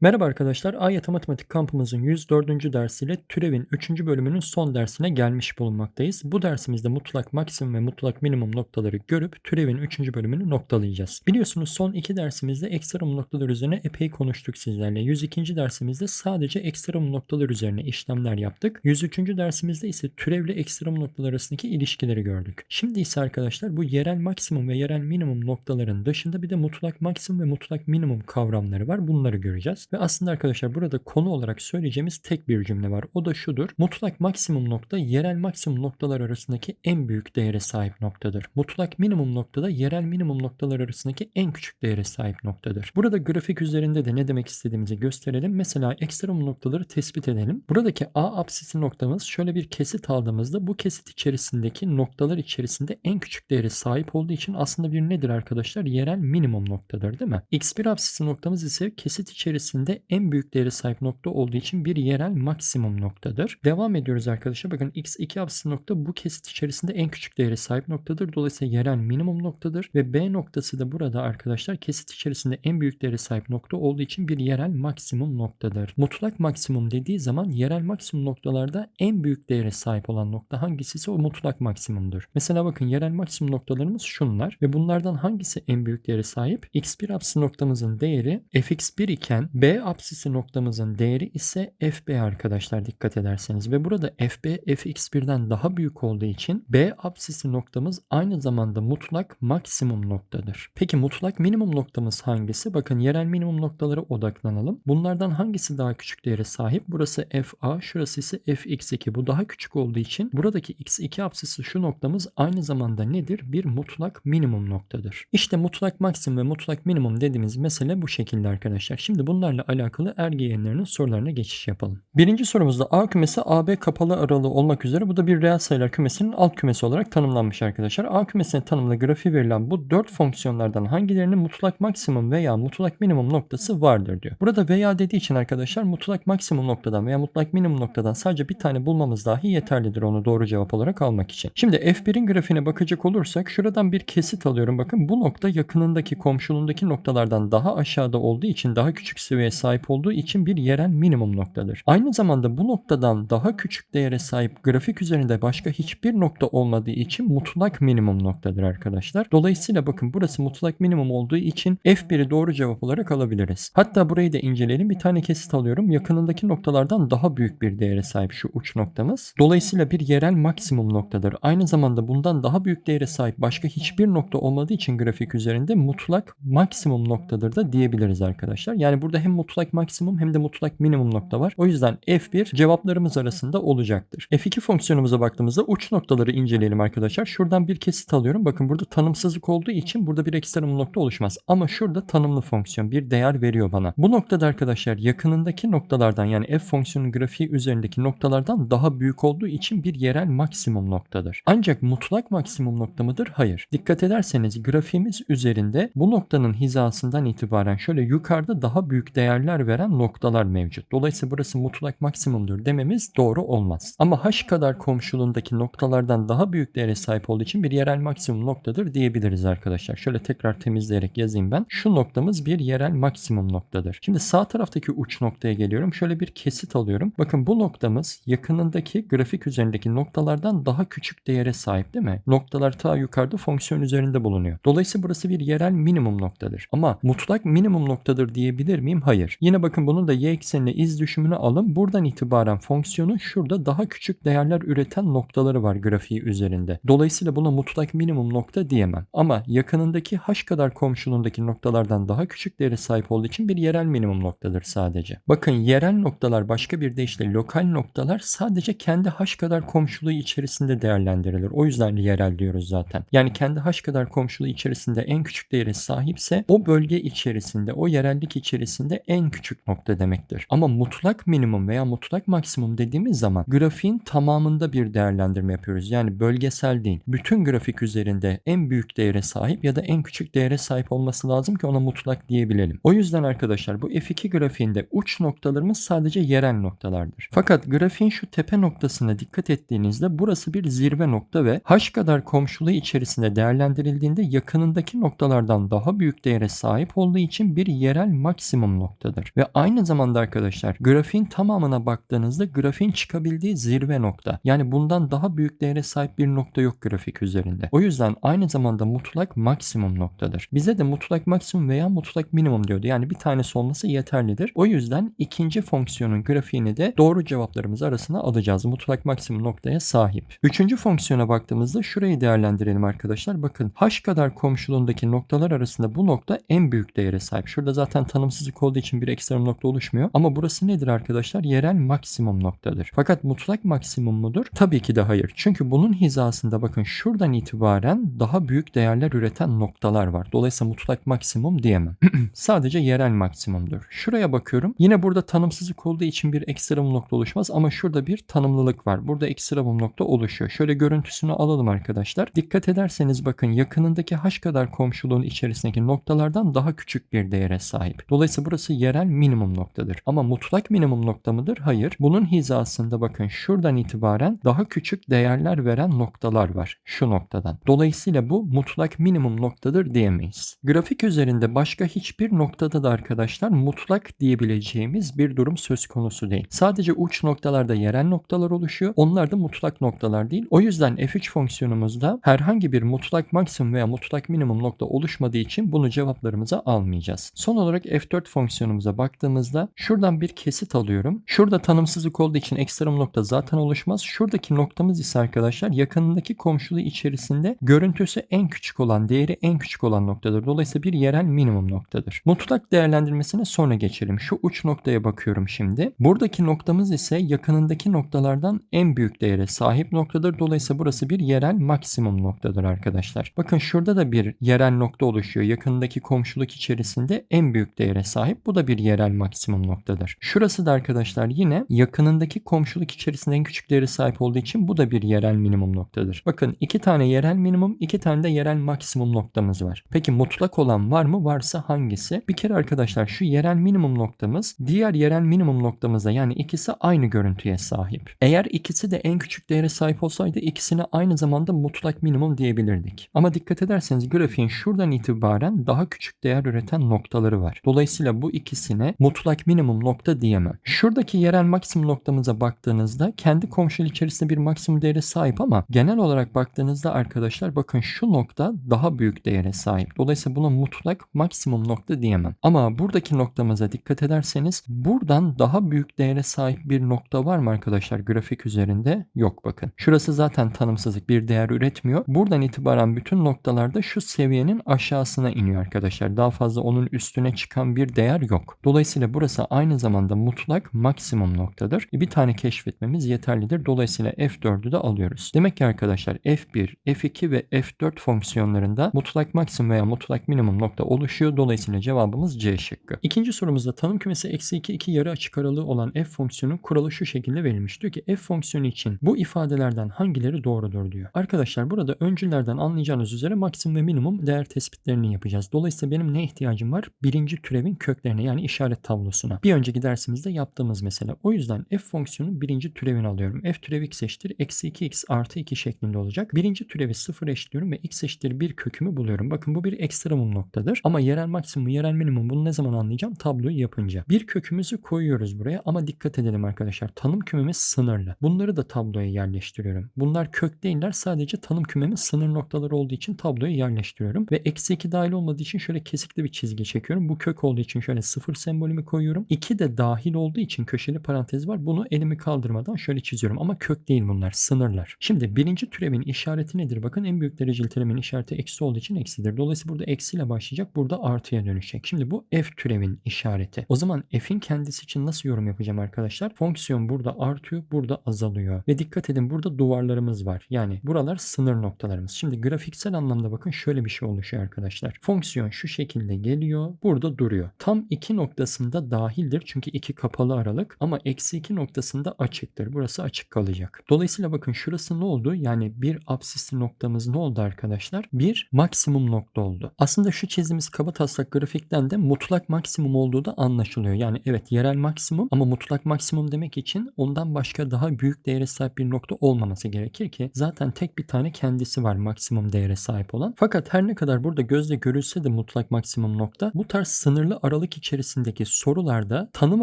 Merhaba arkadaşlar, AYT Matematik kampımızın 104. dersiyle türevin 3. bölümünün son dersine gelmiş bulunmaktayız. Bu dersimizde mutlak maksimum ve mutlak minimum noktaları görüp türevin 3. bölümünü noktalayacağız. Biliyorsunuz son iki dersimizde ekstremum noktalar üzerine epey konuştuk sizlerle. 102. dersimizde sadece ekstremum noktalar üzerine işlemler yaptık. 103. dersimizde ise türevle ekstremum noktalar arasındaki ilişkileri gördük. Şimdi ise arkadaşlar bu yerel maksimum ve yerel minimum noktaların dışında bir de mutlak maksimum ve mutlak minimum kavramları var. Bunları göreceğiz. Ve aslında arkadaşlar burada konu olarak söyleyeceğimiz tek bir cümle var. O da şudur. Mutlak maksimum nokta yerel maksimum noktalar arasındaki en büyük değere sahip noktadır. Mutlak minimum noktada yerel minimum noktalar arasındaki en küçük değere sahip noktadır. Burada grafik üzerinde de ne demek istediğimizi gösterelim. Mesela ekstremum noktaları tespit edelim. Buradaki A apsisi noktamız şöyle bir kesit aldığımızda bu kesit içerisindeki noktalar içerisinde en küçük değere sahip olduğu için aslında bir nedir arkadaşlar? Yerel minimum noktadır değil mi? X1 apsisi noktamız ise kesit içerisinde içerisinde en büyük değere sahip nokta olduğu için bir yerel maksimum noktadır. Devam ediyoruz arkadaşlar. Bakın x2 apsisi nokta bu kesit içerisinde en küçük değere sahip noktadır. Dolayısıyla yerel minimum noktadır. Ve B noktası da burada arkadaşlar kesit içerisinde en büyük değere sahip nokta olduğu için bir yerel maksimum noktadır. Mutlak maksimum dediği zaman yerel maksimum noktalarda en büyük değere sahip olan nokta hangisi ise o mutlak maksimumdur. Mesela bakın yerel maksimum noktalarımız şunlar ve bunlardan hangisi en büyük değere sahip? x1 apsisi noktamızın değeri fx1 iken b B apsisi noktamızın değeri ise FB arkadaşlar dikkat ederseniz ve burada FB Fx1'den daha büyük olduğu için B apsisi noktamız aynı zamanda mutlak maksimum noktadır. Peki mutlak minimum noktamız hangisi? Bakın yerel minimum noktalara odaklanalım. Bunlardan hangisi daha küçük değere sahip? Burası FA, şurası ise Fx2. Bu daha küçük olduğu için buradaki x2 apsisi şu noktamız aynı zamanda nedir? Bir mutlak minimum noktadır. İşte mutlak maksimum ve mutlak minimum dediğimiz mesele bu şekilde arkadaşlar. Şimdi bunlarla alakalı ergi yayınlarının sorularına geçiş yapalım. Birinci sorumuzda A kümesi AB kapalı aralığı olmak üzere bu da bir reel sayılar kümesinin alt kümesi olarak tanımlanmış arkadaşlar. A kümesine tanımlı grafiği verilen bu dört fonksiyonlardan hangilerinin mutlak maksimum veya mutlak minimum noktası vardır diyor. Burada veya dediği için arkadaşlar mutlak maksimum noktadan veya mutlak minimum noktadan sadece bir tane bulmamız dahi yeterlidir onu doğru cevap olarak almak için. Şimdi F1'in grafiğine bakacak olursak şuradan bir kesit alıyorum. Bakın bu nokta yakınındaki komşuluğundaki noktalardan daha aşağıda olduğu için daha küçük seviye değere sahip olduğu için bir yerel minimum noktadır. Aynı zamanda bu noktadan daha küçük değere sahip grafik üzerinde başka hiçbir nokta olmadığı için mutlak minimum noktadır arkadaşlar. Dolayısıyla bakın burası mutlak minimum olduğu için F1'i doğru cevap olarak alabiliriz. Hatta burayı da inceleyelim. Bir tane kesit alıyorum. Yakınındaki noktalardan daha büyük bir değere sahip şu uç noktamız. Dolayısıyla bir yerel maksimum noktadır. Aynı zamanda bundan daha büyük değere sahip başka hiçbir nokta olmadığı için grafik üzerinde mutlak maksimum noktadır da diyebiliriz arkadaşlar. Yani burada hem mutlak maksimum hem de mutlak minimum nokta var. O yüzden F1 cevaplarımız arasında olacaktır. F2 fonksiyonumuza baktığımızda uç noktaları inceleyelim arkadaşlar. Şuradan bir kesit alıyorum. Bakın burada tanımsızlık olduğu için burada bir ekstrem nokta oluşmaz. Ama şurada tanımlı fonksiyon bir değer veriyor bana. Bu noktada arkadaşlar yakınındaki noktalardan yani f fonksiyonun grafiği üzerindeki noktalardan daha büyük olduğu için bir yerel maksimum noktadır. Ancak mutlak maksimum nokta mıdır? Hayır. Dikkat ederseniz grafiğimiz üzerinde bu noktanın hizasından itibaren şöyle yukarıda daha büyük değerler veren noktalar mevcut. Dolayısıyla burası mutlak maksimumdur dememiz doğru olmaz. Ama h kadar komşuluğundaki noktalardan daha büyük değere sahip olduğu için bir yerel maksimum noktadır diyebiliriz arkadaşlar. Şöyle tekrar temizleyerek yazayım ben. Şu noktamız bir yerel maksimum noktadır. Şimdi sağ taraftaki uç noktaya geliyorum. Şöyle bir kesit alıyorum. Bakın bu noktamız yakınındaki grafik üzerindeki noktalardan daha küçük değere sahip değil mi? Noktalar ta yukarıda fonksiyon üzerinde bulunuyor. Dolayısıyla burası bir yerel minimum noktadır. Ama mutlak minimum noktadır diyebilir miyim? Hayır. Yine bakın bunun da y eksenine iz düşümünü alın. Buradan itibaren fonksiyonun şurada daha küçük değerler üreten noktaları var grafiği üzerinde. Dolayısıyla buna mutlak minimum nokta diyemem. Ama yakınındaki h kadar komşuluğundaki noktalardan daha küçük değere sahip olduğu için bir yerel minimum noktadır sadece. Bakın yerel noktalar başka bir deyişle lokal noktalar sadece kendi h kadar komşuluğu içerisinde değerlendirilir. O yüzden yerel diyoruz zaten. Yani kendi h kadar komşuluğu içerisinde en küçük değere sahipse o bölge içerisinde, o yerellik içerisinde en küçük nokta demektir. Ama mutlak minimum veya mutlak maksimum dediğimiz zaman grafiğin tamamında bir değerlendirme yapıyoruz. Yani bölgesel değil. Bütün grafik üzerinde en büyük değere sahip ya da en küçük değere sahip olması lazım ki ona mutlak diyebilelim. O yüzden arkadaşlar bu F2 grafiğinde uç noktalarımız sadece yerel noktalardır. Fakat grafiğin şu tepe noktasına dikkat ettiğinizde burası bir zirve nokta ve h kadar komşuluğu içerisinde değerlendirildiğinde yakınındaki noktalardan daha büyük değere sahip olduğu için bir yerel maksimum nokta noktadır. Ve aynı zamanda arkadaşlar grafiğin tamamına baktığınızda grafiğin çıkabildiği zirve nokta. Yani bundan daha büyük değere sahip bir nokta yok grafik üzerinde. O yüzden aynı zamanda mutlak maksimum noktadır. Bize de mutlak maksimum veya mutlak minimum diyordu. Yani bir tanesi olması yeterlidir. O yüzden ikinci fonksiyonun grafiğini de doğru cevaplarımız arasına alacağız. Mutlak maksimum noktaya sahip. Üçüncü fonksiyona baktığımızda şurayı değerlendirelim arkadaşlar. Bakın h kadar komşuluğundaki noktalar arasında bu nokta en büyük değere sahip. Şurada zaten tanımsızlık olduğu için bir ekstrem nokta oluşmuyor. Ama burası nedir arkadaşlar? Yerel maksimum noktadır. Fakat mutlak maksimum mudur? Tabii ki de hayır. Çünkü bunun hizasında bakın şuradan itibaren daha büyük değerler üreten noktalar var. Dolayısıyla mutlak maksimum diyemem. Sadece yerel maksimumdur. Şuraya bakıyorum. Yine burada tanımsızlık olduğu için bir ekstremum nokta oluşmaz ama şurada bir tanımlılık var. Burada ekstremum nokta oluşuyor. Şöyle görüntüsünü alalım arkadaşlar. Dikkat ederseniz bakın yakınındaki h kadar komşuluğun içerisindeki noktalardan daha küçük bir değere sahip. Dolayısıyla burası yerel minimum noktadır. Ama mutlak minimum nokta mıdır? Hayır. Bunun hizasında bakın şuradan itibaren daha küçük değerler veren noktalar var. Şu noktadan. Dolayısıyla bu mutlak minimum noktadır diyemeyiz. Grafik üzerinde başka hiçbir noktada da arkadaşlar mutlak diyebileceğimiz bir durum söz konusu değil. Sadece uç noktalarda yerel noktalar oluşuyor. Onlar da mutlak noktalar değil. O yüzden f3 fonksiyonumuzda herhangi bir mutlak maksimum veya mutlak minimum nokta oluşmadığı için bunu cevaplarımıza almayacağız. Son olarak f4 fonksiyonumuza baktığımızda şuradan bir kesit alıyorum. Şurada tanımsızlık olduğu için ekstrem nokta zaten oluşmaz. Şuradaki noktamız ise arkadaşlar yakınındaki komşuluğu içerisinde görüntüsü en küçük olan, değeri en küçük olan noktadır. Dolayısıyla bir yerel minimum noktadır. Mutlak değerlendirmesine sonra geçelim. Şu uç noktaya bakıyorum şimdi. Buradaki noktamız ise yakınındaki noktalardan en büyük değere sahip noktadır. Dolayısıyla burası bir yerel maksimum noktadır arkadaşlar. Bakın şurada da bir yerel nokta oluşuyor. Yakınındaki komşuluk içerisinde en büyük değere sahip. Bu da bir yerel maksimum noktadır. Şurası da arkadaşlar yine yakınındaki komşuluk içerisinde en küçük değere sahip olduğu için bu da bir yerel minimum noktadır. Bakın iki tane yerel minimum, iki tane de yerel maksimum noktamız var. Peki mutlak olan var mı? Varsa hangisi? Bir kere arkadaşlar şu yerel minimum noktamız diğer yerel minimum noktamızda yani ikisi aynı görüntüye sahip. Eğer ikisi de en küçük değere sahip olsaydı ikisine aynı zamanda mutlak minimum diyebilirdik. Ama dikkat ederseniz grafiğin şuradan itibaren daha küçük değer üreten noktaları var. Dolayısıyla bu ikisine mutlak minimum nokta diyemem. Şuradaki yerel maksimum noktamıza baktığınızda kendi komşulu içerisinde bir maksimum değere sahip ama genel olarak baktığınızda arkadaşlar bakın şu nokta daha büyük değere sahip. Dolayısıyla buna mutlak maksimum nokta diyemem. Ama buradaki noktamıza dikkat ederseniz buradan daha büyük değere sahip bir nokta var mı arkadaşlar grafik üzerinde? Yok bakın. Şurası zaten tanımsızlık bir değer üretmiyor. Buradan itibaren bütün noktalarda şu seviyenin aşağısına iniyor arkadaşlar. Daha fazla onun üstüne çıkan bir değer yok. Dolayısıyla burası aynı zamanda mutlak maksimum noktadır. Bir tane keşfetmemiz yeterlidir. Dolayısıyla F4'ü de alıyoruz. Demek ki arkadaşlar F1, F2 ve F4 fonksiyonlarında mutlak maksimum veya mutlak minimum nokta oluşuyor. Dolayısıyla cevabımız C şıkkı. İkinci sorumuzda tanım kümesi eksi 2 2 yarı açık aralığı olan f fonksiyonu kuralı şu şekilde verilmiş. Diyor ki f fonksiyonu için bu ifadelerden hangileri doğrudur diyor. Arkadaşlar burada öncüllerden anlayacağınız üzere maksimum ve minimum değer tespitlerini yapacağız. Dolayısıyla benim ne ihtiyacım var? Birinci türevin köklerine yani işaret tablosuna. Bir önceki dersimizde yaptığımız mesela. O yüzden f fonksiyonu birinci türevini alıyorum. f türevi x eşittir eksi 2x artı 2 şeklinde olacak. Birinci türevi 0 eşitliyorum ve x eşittir 1 kökümü buluyorum. Bakın bu bir ekstremum noktadır. Ama yerel maksimum, yerel minimum bunu ne zaman anlayacağım? Tabloyu yapınca. Bir kökümüzü koyuyoruz buraya ama dikkat edelim arkadaşlar. Tanım kümemiz sınırlı. Bunları da tabloya yerleştiriyorum. Bunlar kök değiller. Sadece tanım kümemiz sınır noktaları olduğu için tabloya yerleştiriyorum. Ve eksi 2 dahil olmadığı için şöyle kesikli bir çizgi çekiyorum. Bu kök olduğu için şöyle sıfır sembolümü koyuyorum. 2 de dahil olduğu için köşeli parantez var. Bunu elimi kaldırmadan şöyle çiziyorum. Ama kök değil bunlar. Sınırlar. Şimdi birinci türevin işareti nedir? Bakın en büyük dereceli türevin işareti eksi olduğu için eksidir. Dolayısıyla burada eksiyle başlayacak. Burada artıya dönüşecek. Şimdi bu f türevin işareti. O zaman f'in kendisi için nasıl yorum yapacağım arkadaşlar? Fonksiyon burada artıyor, burada azalıyor. Ve dikkat edin burada duvarlarımız var. Yani buralar sınır noktalarımız. Şimdi grafiksel anlamda bakın şöyle bir şey oluşuyor arkadaşlar. Fonksiyon şu şekilde geliyor, burada duruyor. Tam iki noktasında dahildir çünkü iki kapalı aralık ama eksi iki noktasında açıktır. Burası açık kalacak. Dolayısıyla bakın şurası ne oldu? Yani bir absisli noktamız ne oldu arkadaşlar? Bir maksimum nokta oldu. Aslında şu çizdiğimiz kaba taslak grafikten de mutlak maksimum olduğu da anlaşılıyor. Yani evet yerel maksimum ama mutlak maksimum demek için ondan başka daha büyük değere sahip bir nokta olmaması gerekir ki zaten tek bir tane kendisi var maksimum değere sahip olan. Fakat her ne kadar burada gözle görülse de mutlak maksimum nokta bu tarz sınırlı aralık içerisindeki sorularda tanım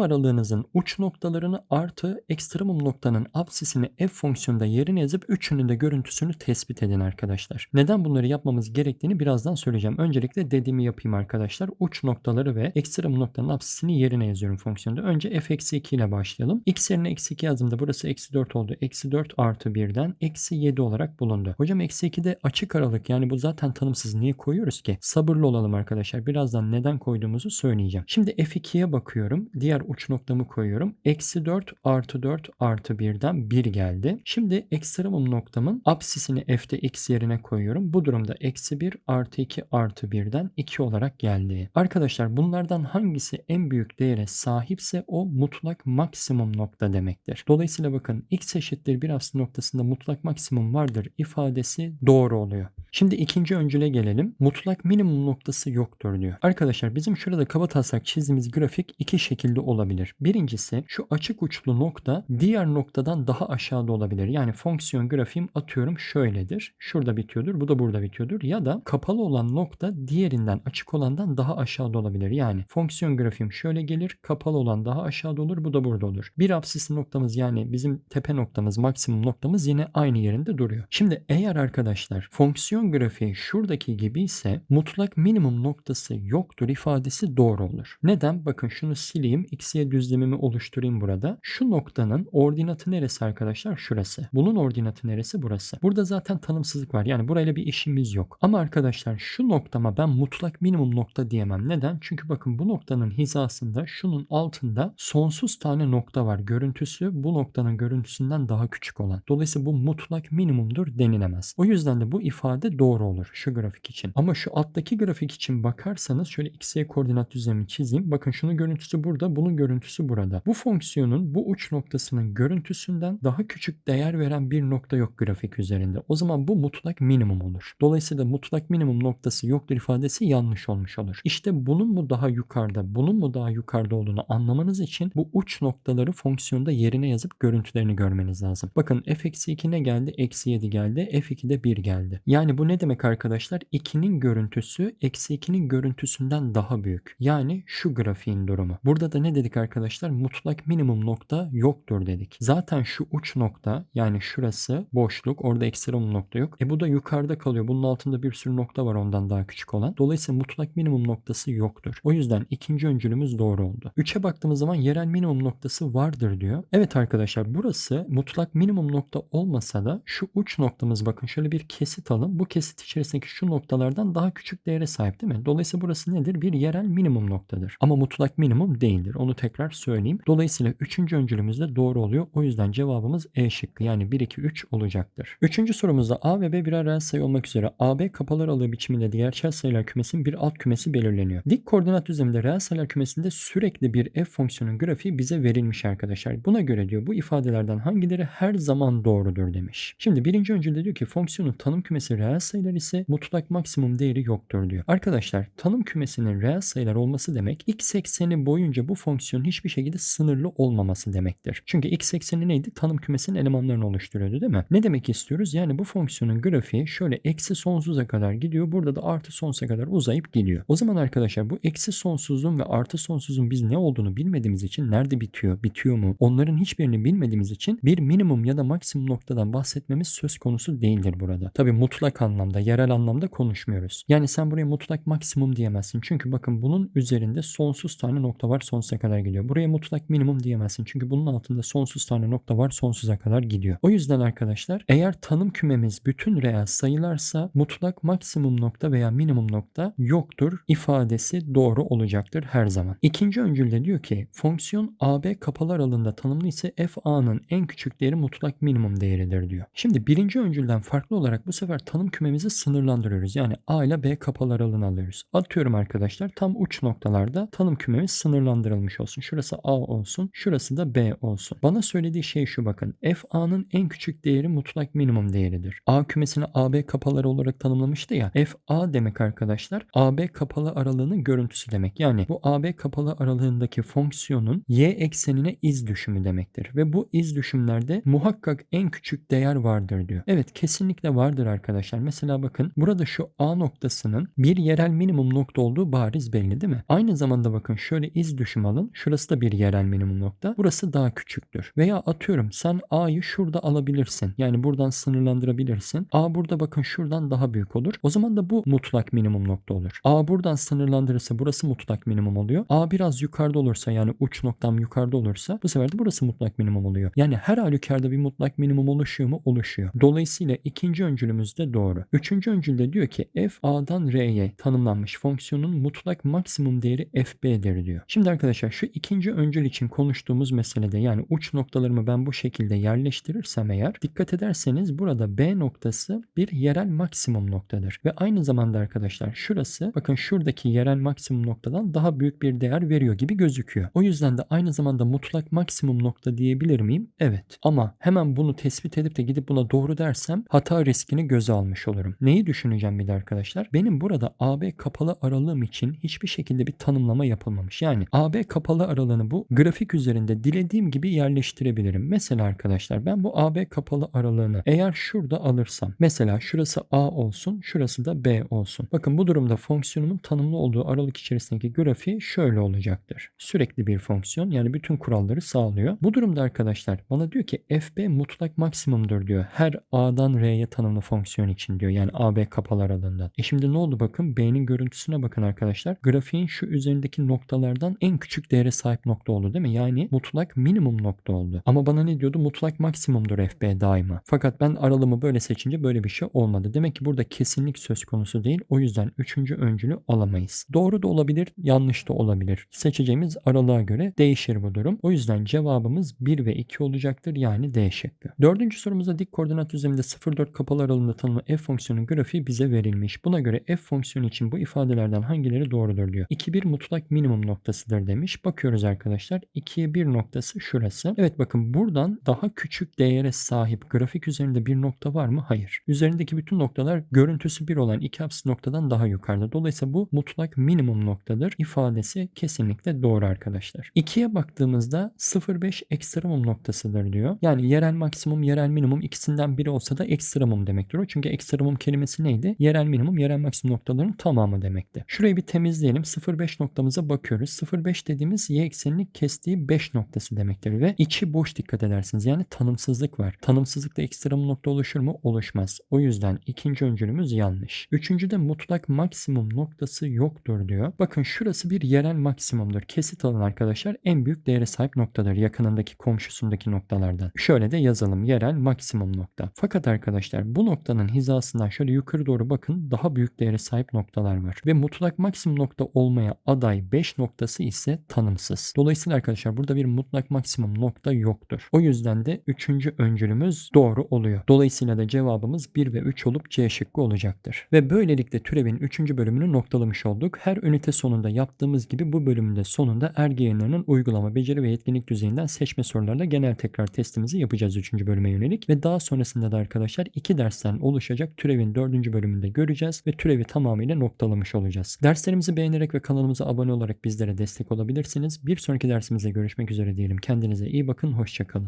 aralığınızın uç noktalarını artı ekstremum noktanın absisini f fonksiyonunda yerine yazıp üçünün de görüntüsünü tespit edin arkadaşlar. Neden bunları yapmamız gerektiğini birazdan söyleyeceğim. Öncelikle dediğimi yapayım arkadaşlar. Uç noktaları ve ekstremum noktanın absisini yerine yazıyorum fonksiyonda. Önce f eksi 2 ile başlayalım. x yerine eksi 2 yazdığımda burası eksi 4 oldu. Eksi 4 artı 1'den eksi 7 olarak bulundu. Hocam eksi 2 de açık aralık yani bu zaten tanımsız. Niye koyuyoruz ki? Sabırlı olalım arkadaşlar. Birazdan neden koyduğumuzu söyleyeceğim. Şimdi f2'ye bakıyorum. Diğer uç noktamı koyuyorum. Eksi 4 artı 4 artı 1'den 1 geldi. Şimdi ekstremum noktamın absisini f'de x yerine koyuyorum. Bu durumda eksi 1 artı 2 artı 1'den 2 olarak geldi. Arkadaşlar bunlardan hangisi en büyük değere sahipse o mutlak maksimum nokta demektir. Dolayısıyla bakın x eşittir 1 aslı noktasında mutlak maksimum vardır ifadesi doğru oluyor. Şimdi ikinci öncüle gelelim. Mutlak minimum noktası yoktur diyor. Arkadaşlar bizim şurada kaba taslak çizdiğimiz grafik iki şekilde olabilir. Birincisi şu açık uçlu nokta diğer noktadan daha aşağıda olabilir. Yani fonksiyon grafiğim atıyorum şöyledir. Şurada bitiyordur. Bu da burada bitiyordur. Ya da kapalı olan nokta diğerinden açık olandan daha aşağıda olabilir. Yani fonksiyon grafiğim şöyle gelir. Kapalı olan daha aşağıda olur. Bu da burada olur. Bir absis noktamız yani bizim tepe noktamız maksimum noktamız yine aynı yerinde duruyor. Şimdi eğer arkadaşlar fonksiyon grafiği şuradaki gibi ise mutlak minimum noktası yoktur ifadesi doğru olur. Neden? Bakın şunu sileyim. X'ye düzlemimi oluşturayım burada. Şu noktanın ordinatı neresi arkadaşlar? Şurası. Bunun ordinatı neresi? Burası. Burada zaten tanımsızlık var. Yani burayla bir işimiz yok. Ama arkadaşlar şu noktama ben mutlak minimum nokta diyemem. Neden? Çünkü bakın bu noktanın hizasında şunun altında sonsuz tane nokta var. Görüntüsü bu noktanın görüntüsünden daha küçük olan. Dolayısıyla bu mutlak minimumdur denilemez. O yüzden de bu ifade doğru olur şu grafik için. Ama şu alttaki grafik için bakarsanız şöyle x'e koordinat düzlemi çizeyim. Bakın şunun görüntüsü burada, bunun görüntüsü burada. Bu fonksiyonun bu uç noktasının görüntüsünden daha küçük değer veren bir nokta yok grafik üzerinde. O zaman bu mutlak minimum olur. Dolayısıyla mutlak minimum noktası yoktur ifadesi yanlış olmuş olur. İşte bunun mu daha yukarıda, bunun mu daha yukarıda olduğunu anlamanız için bu uç noktaları fonksiyonda yerine yazıp görüntülerini görmeniz lazım. Bakın f-2 ne geldi? Eksi 7 geldi. f2'de 1 geldi. Yani bu ne demek arkadaşlar? 2'nin görüntüsü eksi 2'nin görüntüsünden daha büyük. Yani şu grafiğin durumu. Burada da ne dedik arkadaşlar? Mutlak minimum nokta yoktur dedik. Zaten şu uç nokta yani şurası boşluk. Orada ekstremum nokta yok. E bu da yukarıda kalıyor. Bunun altında bir sürü nokta var ondan daha küçük olan. Dolayısıyla mutlak minimum noktası yoktur. O yüzden ikinci öncülümüz doğru oldu. 3'e baktığımız zaman yerel minimum noktası vardır diyor. Evet arkadaşlar burası mutlak minimum nokta olmasa da şu uç noktamız bakın şöyle bir kesit alın. Bu kesit içerisindeki şu noktalardan daha küçük değere sahip değil mi? Dolayısıyla burası nedir? Bir yerel minimum noktadır. Ama mutlak minimum değildir. Onu tekrar söyleyeyim. Dolayısıyla üçüncü öncülümüz de doğru oluyor. O yüzden cevabımız E şıkkı yani 1, 2, 3 olacaktır. Üçüncü sorumuzda A ve B birer reel sayı olmak üzere AB kapalı aralığı biçiminde diğer gerçel sayılar kümesinin bir alt kümesi belirleniyor. Dik koordinat düzleminde reel sayılar kümesinde sürekli bir f fonksiyonun grafiği bize verilmiş arkadaşlar. Buna göre diyor bu ifadelerden hangileri her zaman doğrudur demiş. Şimdi birinci öncülde diyor ki fonksiyonun tanım kümesi reel sayılar ise mutlak maksimum değeri yoktur diyor. Arkadaşlar tanım kümesinin reel sayılar olması demek x ekseni boyunca bu fonksiyonun hiçbir şekilde sınırlı olmaması demektir. Çünkü x ekseni neydi? Tanım kümesinin elemanlarını oluşturuyordu değil mi? Ne demek istiyoruz? Yani bu fonksiyonun grafiği şöyle eksi sonsuza kadar gidiyor. Burada da artı sonsuza kadar uzayıp gidiyor. O zaman arkadaşlar bu eksi sonsuzluğun ve artı sonsuzluğun biz ne olduğunu bilmediğimiz için nerede bitiyor, bitiyor mu? Onların hiçbirini bilmediğimiz için bir minimum ya da maksimum noktadan bahsetmemiz söz konusu değildir burada. Tabi mutlak anlamda, yerel anlamda konuşmuyoruz. Yani sen buraya mutlak maksimum diyemezsin. Çünkü bakın bunun üzerinde sonsuz tane nokta var sonsuza kadar gidiyor. Buraya mutlak minimum diyemezsin. Çünkü bunun altında sonsuz tane nokta var sonsuza kadar gidiyor. O yüzden arkadaşlar eğer tanım kümemiz bütün reel sayılarsa mutlak maksimum nokta veya minimum nokta yoktur ifadesi doğru olacaktır her zaman. İkinci öncülde diyor ki fonksiyon AB kapalı aralığında tanımlı ise f a'nın en küçük değeri mutlak minimum değeridir diyor. Şimdi birinci öncülden farklı olarak bu sefer tanım kümemizi sınırlandırıyoruz. Yani a ile b kapalı aralığını alıyoruz. Atıyorum arkadaşlar tam uç noktalarda tanım kümemiz sınırlandırılmış olsun. Şurası a olsun, şurası da b olsun. Bana söylediği şey şu bakın. f a'nın en küçük değeri mutlak minimum değeridir. A kümesini AB kapaları olarak tanımlamıştı ya. f a demek arkadaşlar AB kapalı aralığının görüntüsü demek. Yani bu AB kapalı aralığındaki fonksiyonun y eksenine iz düşümü demektir. Ve bu iz düşümlerde muhakkak en küçük değer vardır diyor. Evet kesinlikle vardır arkadaşlar. Mesela bakın burada şu A noktasının bir yerel minimum nokta olduğu bariz belli değil mi? Aynı aynı zamanda bakın şöyle iz düşüm alın. Şurası da bir yerel minimum nokta. Burası daha küçüktür. Veya atıyorum sen A'yı şurada alabilirsin. Yani buradan sınırlandırabilirsin. A burada bakın şuradan daha büyük olur. O zaman da bu mutlak minimum nokta olur. A buradan sınırlandırırsa burası mutlak minimum oluyor. A biraz yukarıda olursa yani uç noktam yukarıda olursa bu sefer de burası mutlak minimum oluyor. Yani her halükarda bir mutlak minimum oluşuyor mu? Oluşuyor. Dolayısıyla ikinci öncülümüz de doğru. Üçüncü öncülde diyor ki f a'dan r'ye tanımlanmış fonksiyonun mutlak maksimum değeri fb'dir diyor. Şimdi arkadaşlar şu ikinci öncül için konuştuğumuz meselede yani uç noktalarımı ben bu şekilde yerleştirirsem eğer dikkat ederseniz burada b noktası bir yerel maksimum noktadır. Ve aynı zamanda arkadaşlar şurası bakın şuradaki yerel maksimum noktadan daha büyük bir değer veriyor gibi gözüküyor. O yüzden de aynı zamanda mutlak maksimum nokta diyebilir miyim? Evet. Ama hemen bunu tespit edip de gidip buna doğru dersem hata riskini göze almış olurum. Neyi düşüneceğim bir de arkadaşlar? Benim burada AB kapalı aralığım için hiçbir şekilde bir tanımlama yapılmamış. Yani AB kapalı aralığını bu grafik üzerinde dilediğim gibi yerleştirebilirim. Mesela arkadaşlar ben bu AB kapalı aralığını eğer şurada alırsam mesela şurası A olsun şurası da B olsun. Bakın bu durumda fonksiyonumun tanımlı olduğu aralık içerisindeki grafiği şöyle olacaktır. Sürekli bir fonksiyon yani bütün kuralları sağlıyor. Bu durumda arkadaşlar bana diyor ki FB mutlak maksimumdur diyor. Her A'dan R'ye tanımlı fonksiyon için diyor. Yani AB kapalı aralığından. E şimdi ne oldu bakın B'nin görüntüsüne bakın arkadaşlar. Grafiğin şu üzerindeki noktalardan en küçük değere sahip nokta oldu değil mi? Yani mutlak minimum nokta oldu. Ama bana ne diyordu? Mutlak maksimumdur FB daima. Fakat ben aralığımı böyle seçince böyle bir şey olmadı. Demek ki burada kesinlik söz konusu değil. O yüzden üçüncü öncülü alamayız. Doğru da olabilir, yanlış da olabilir. Seçeceğimiz aralığa göre değişir bu durum. O yüzden cevabımız 1 ve 2 olacaktır. Yani D şıkkı. Dördüncü sorumuzda dik koordinat üzerinde 0-4 kapalı aralığında tanımlı f fonksiyonun grafiği bize verilmiş. Buna göre f fonksiyonu için bu ifadelerden hangileri doğrudur diyor. 2-1 mutlak minimum noktasıdır demiş. Bakıyoruz arkadaşlar. 2'ye 1 noktası şurası. Evet bakın buradan daha küçük değere sahip grafik üzerinde bir nokta var mı? Hayır. Üzerindeki bütün noktalar görüntüsü 1 olan iki apsis noktadan daha yukarıda. Dolayısıyla bu mutlak minimum noktadır. İfadesi kesinlikle doğru arkadaşlar. 2'ye baktığımızda 0,5 ekstremum noktasıdır diyor. Yani yerel maksimum, yerel minimum ikisinden biri olsa da ekstremum demektir o. Çünkü ekstremum kelimesi neydi? Yerel minimum, yerel maksimum noktaların tamamı demekti. Şurayı bir temizleyelim. 0,5 noktamıza bakıyoruz. 0,5 dediğimiz y eksenini kestiği 5 noktası demektir ve içi boş dikkat edersiniz. Yani tanımsızlık var. Tanımsızlıkta ekstremum nokta oluşur mu? Oluşmaz. O yüzden ikinci öncülümüz yanlış. Üçüncüde mutlak maksimum noktası yoktur diyor. Bakın şurası bir yerel maksimumdur. Kesit alan arkadaşlar en büyük değere sahip noktadır. Yakınındaki komşusundaki noktalardan. Şöyle de yazalım. Yerel maksimum nokta. Fakat arkadaşlar bu noktanın hizasından şöyle yukarı doğru bakın daha büyük değere sahip noktalar var. Ve mutlak maksimum nokta olmaya aday 5 noktası ise tanımsız. Dolayısıyla arkadaşlar burada bir mutlak maksimum nokta yoktur. O yüzden de üçüncü öncülümüz doğru oluyor. Dolayısıyla da cevabımız 1 ve 3 olup C şıkkı olacaktır. Ve böylelikle türevin 3. bölümünü noktalamış olduk. Her ünite sonunda yaptığımız gibi bu bölümün de sonunda ergi yayınlarının uygulama, beceri ve yetkinlik düzeyinden seçme sorularla genel tekrar testimizi yapacağız 3. bölüme yönelik. Ve daha sonrasında da arkadaşlar iki dersten oluşacak türevin 4. bölümünde göreceğiz ve türevi tamamıyla noktalamış olacağız. Derslerimizi beğenerek ve kanalımıza abone olarak bizlere destek olabilirsiniz. Bir sonraki dersimizde görüşmek üzere diyelim. Kendinize iyi bakın, hoşçakalın.